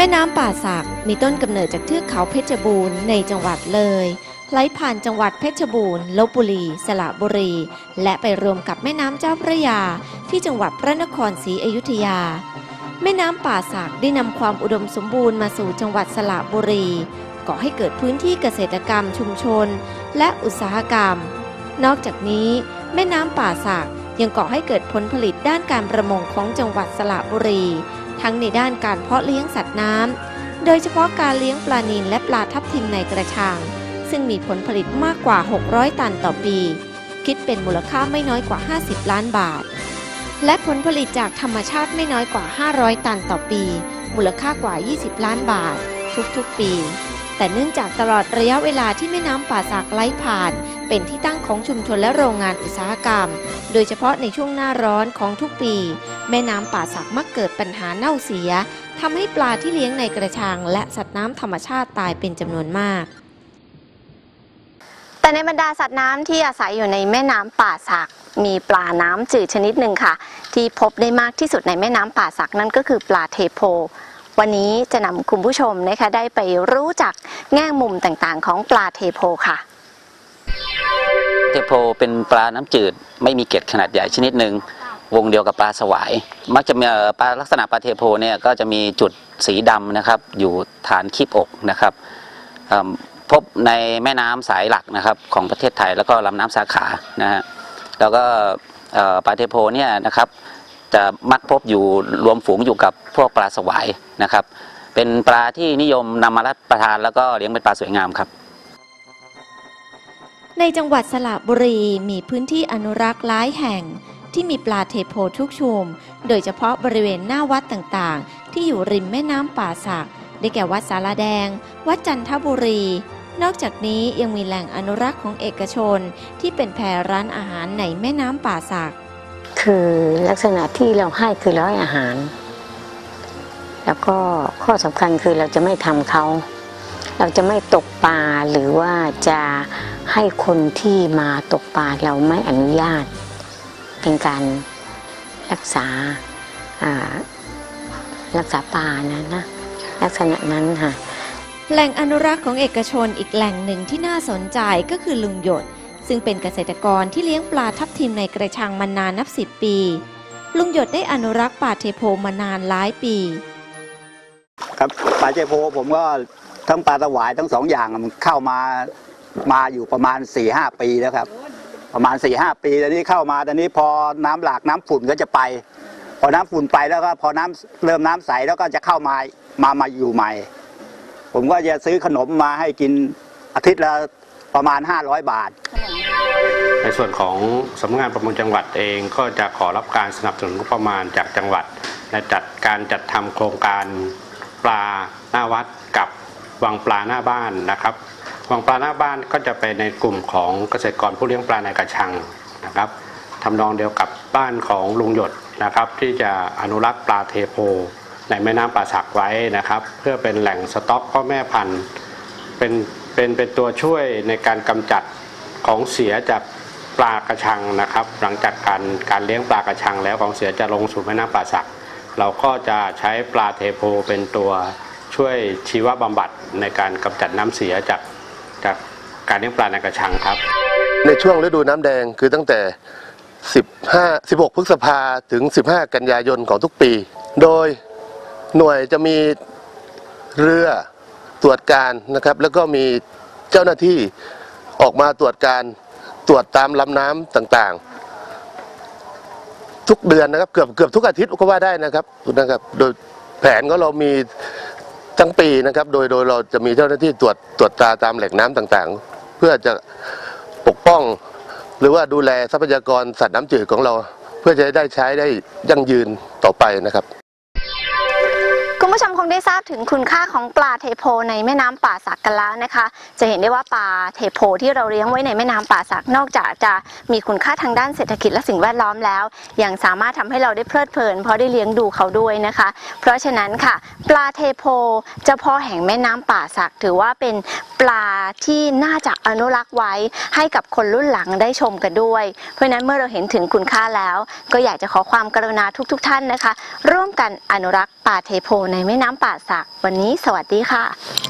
แม่น้ำป่าสักมีต้นกำเนิดจากเทือกเขาเพชรบูรณ์ในจังหวัดเลย ไหลผ่านจังหวัดเพชรบูรณ์ลบบุรี สระบุรี และไปรวมกับแม่น้ำเจ้าพระยา ที่จังหวัดพระนครศรีอยุธยา แม่น้ำป่าสักได้นำความอุดมสมบูรณ์มาสู่จังหวัดสระบุรีก่อให้เกิดพื้นที่เกษตรกรรมชุมชน และอุตสาหกรรม นอกจากนี้ แม่น้ำป่าสักยังก่อให้เกิดผลผลิตด้านการประมงของจังหวัดสระบุรี ทั้งในด้านการเพาะเลี้ยงสัตว์น้ำ โดยเฉพาะการเลี้ยงปลานิลและปลาทับทิมในกระชัง ซึ่งมีผลผลิตมากกว่า 600 ตันต่อปี คิดเป็นมูลค่าไม่น้อยกว่า 50 ล้านบาท และผลผลิตจากธรรมชาติไม่น้อยกว่า 500 ตันต่อปี มูลค่ากว่า 20 ล้านบาท ทุกๆ ปี แต่เนื่องจากตลอดระยะเวลาที่แม่น้ำป่าสักไหลผ่าน เป็นที่ตั้งของชุมชนและโรงงานอุตสาหกรรม โดยเฉพาะในช่วงหน้าร้อนของทุกปี แม่น้ำป่าสักมักเกิดปัญหาเน่าเสียทำให้ปลาที่เลี้ยงในกระชัง และสัตว์น้ำธรรมชาติตายเป็นจำนวนมาก แต่ในบรรดาสัตว์น้ำที่อาศัยอยู่ในแม่น้ำป่าสักมีปลาน้ำจืดชนิดหนึ่งค่ะ ที่พบได้มากที่สุดในแม่น้ำป่าสักนั่นก็คือปลาเทโพ วันนี้จะนำคุณผู้ชมนะคะได้ไปรู้จักแง่มุมต่างๆ ของปลาเทโพค่ะ เทโพเป็นปลาน้ำจืดไม่มีเกล็ดขนาดใหญ่ชนิดหนึ่งวงเดียวกับปลาสวาย มักจะมีปลาลักษณะปลาเทโพเนี่ยก็จะมีจุดสีดำนะครับอยู่ฐานคีบอกนะครับพบในแม่น้ำสายหลักนะครับของประเทศไทยแล้วก็ลำน้ำสาขานะฮะแล้วก็ปลาเทโพเนี่ยนะครับ จะมักพบอยู่รวมฝูงอยู่กับพวกปลาสวายนะครับ เป็นปลาที่นิยมนำมารับประทานแล้วก็เลี้ยงเป็นปลาสวยงามครับ ในจังหวัดสระบุรีมีพื้นที่อนุรักษ์หลายแห่งที่มีปลาเทโพทุกชุม โดยเฉพาะบริเวณหน้าวัดต่างๆ ที่อยู่ริมแม่น้ำป่าสัก ได้แก่วัดสารแดง วัดจันทบุรี นอกจากนี้ยังมีแหล่งอนุรักษ์ของเอกชน ที่เป็นแพรร้านอาหารในแม่น้ำป่าสัก คือลักษณะที่เราให้คือราให้อาหาร แล้วก็ข้อสำคัญคือเราจะไม่ทำเขาเราจะไม่ตกปลาหรือว่าจะให้คนที่มาตกปลาเราไม่อนุญาต เป็นการรักษาอ่ารักษาปลานะนะลักษณะนั้นค่ะแหล่งอนุรักษ์ของเอกชนอีกแหล่งหนึ่งที่น่าสนใจก็คือลุงหยด ซึ่งเป็นเกษตรกรที่เลี้ยงปลาทับทิมในกระชังมานานนับสิบปี ลุงหยดได้อนุรักษ์ปลาเทโพมานานหลายปี ครับปลาเจโพผมก็ทั้งปลาสวายทั้งสองอย่างมันเข้ามามาอยู่ประมาณ4ี่ห้าปีแล้วครับ ประมาณ4ี่ห้าปีตอนนี้เข้ามาตอนนี้พอน้ำหลากน้ำฝุ่นก็จะไป พอน้ำฝุ่นไปแล้วก็พอน้ำเริ่มน้ำใสแล้วก็จะเข้ามามามาอยู่ใหม่ ผมก็จะซื้อขนมมาให้กินอาทิตย์ละประมาณ 500 บาท ในส่วนของสำนักงานประมงจังหวัดเองก็จะขอรับการสนับสนุนงบประมาณจากจังหวัดในจัดการจัดทำโครงการปลาหน้าวัดกับวังปลาหน้าบ้านนะครับ วังปลาหน้าบ้านก็จะเป็นในกลุ่มของเกษตรกรผู้เลี้ยงปลาในกระชังนะครับทำนองเดียวกับบ้านของลุงหยดนะครับ ที่จะอนุรักษ์ปลาเทโพ ในแม่น้ำป่าสักไว้นะครับ เพื่อเป็นแหล่งสต็อกพ่อแม่พันธุ์เป็นเป็นเป็นตัวช่วยในการกำจัด ของเสียจากปลากระชังนะครับ หลังจากการการเลี้ยงปลากระชังแล้วของเสียจะลงสู่แม่น้ำป่าสัก เราก็จะใช้ปลาเทโพเป็นตัวช่วยชีวบำบัดในการกำจัดน้ำเสียจากจากการเลี้ยงปลาในกระชังครับ ในช่วงฤดูน้ำแดงคือตั้งแต่ 15 16 พฤษภาถึง 15 กันยายนของทุกปี โดยหน่วยจะมีเรือตรวจการนะครับ แล้วก็มีเจ้าหน้าที่ ออกมาตรวจการตรวจตามลำน้ำต่างๆ ทุกเดือนนะครับเกือบเกือบทุกอาทิตย์ก็ว่าได้นะครับนะครับ โดยแผนก็เรามีทั้งปีนะครับ โดยโดยเราจะมีเจ้าหน้าที่ตรวจตรวจตาตามแหล่งน้ำต่างๆ เพื่อจะปกป้อง หรือว่าดูแลทรัพยากรสัตว์น้ำจืดของเรา เพื่อจะได้ใช้ได้ยั่งยืนต่อไปนะครับ ได้ทราบถึงคุณค่าของปลาเทโพในแม่น้ำป่าสักกันแล้วนะคะ จะเห็นได้ว่าปลาเทโพที่เราเลี้ยงไว้ในแม่น้ำป่าสักนอกจากจะมีคุณค่าทางด้านเศรษฐกิจและสิ่งแวดล้อมแล้ว ยังสามารถทำให้เราได้เพลิดเพลิน เพราะได้เลี้ยงดูเขาด้วยนะคะ เพราะฉะนั้นค่ะ ปลาเทโพเจ้าพ่อแห่งแม่น้ำป่าสักถือว่าเป็น ปลาที่น่าจะอนุรักษ์ไว้ให้กับคนรุ่นหลังได้ชมกันด้วย เพราะนั้นเมื่อเราเห็นถึงคุณค่าแล้ว ก็อยากจะขอความกรุณาทุกๆท่านนะคะ ร่วมกันอนุรักษ์ปป่าเทโพในแม่น้ำป่าสักวันนี้ สวัสดีค่ะ